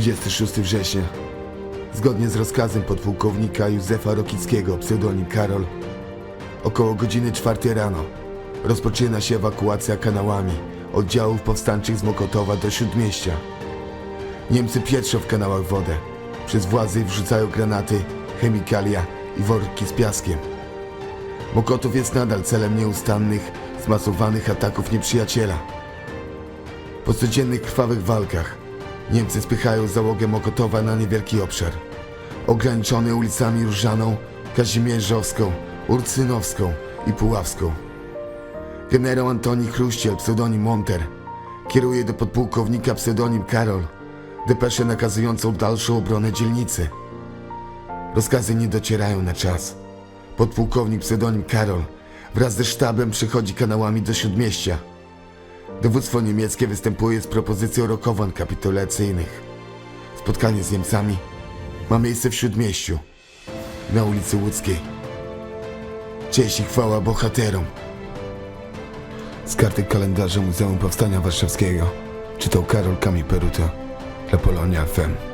26 września. Zgodnie z rozkazem podpułkownika Józefa Rokickiego, pseudonim Karol, około godziny czwartej rano rozpoczyna się ewakuacja kanałami oddziałów powstańczych z Mokotowa do Śródmieścia. Niemcy pieczą w kanałach wodę. Przez władzy wrzucają granaty, chemikalia i worki z piaskiem. Mokotów jest nadal celem nieustannych, zmasowanych ataków nieprzyjaciela. Po codziennych krwawych walkach Niemcy spychają załogę Mokotowa na niewielki obszar, ograniczony ulicami Różaną, Kazimierzowską, Urcynowską i Puławską. Generał Antoni Chruściel, pseudonim Monter, kieruje do podpułkownika pseudonim Karol depeszę nakazującą dalszą obronę dzielnicy. Rozkazy nie docierają na czas. Podpułkownik pseudonim Karol wraz ze sztabem przechodzi kanałami do Śródmieścia. Dowództwo niemieckie występuje z propozycją rokowań kapitulacyjnych. Spotkanie z Niemcami ma miejsce w Śródmieściu, na ulicy Łódzkiej. Cześć i chwała bohaterom. Z karty kalendarza Muzeum Powstania Warszawskiego czytał Karol Kami Peruta dla Polonia FM.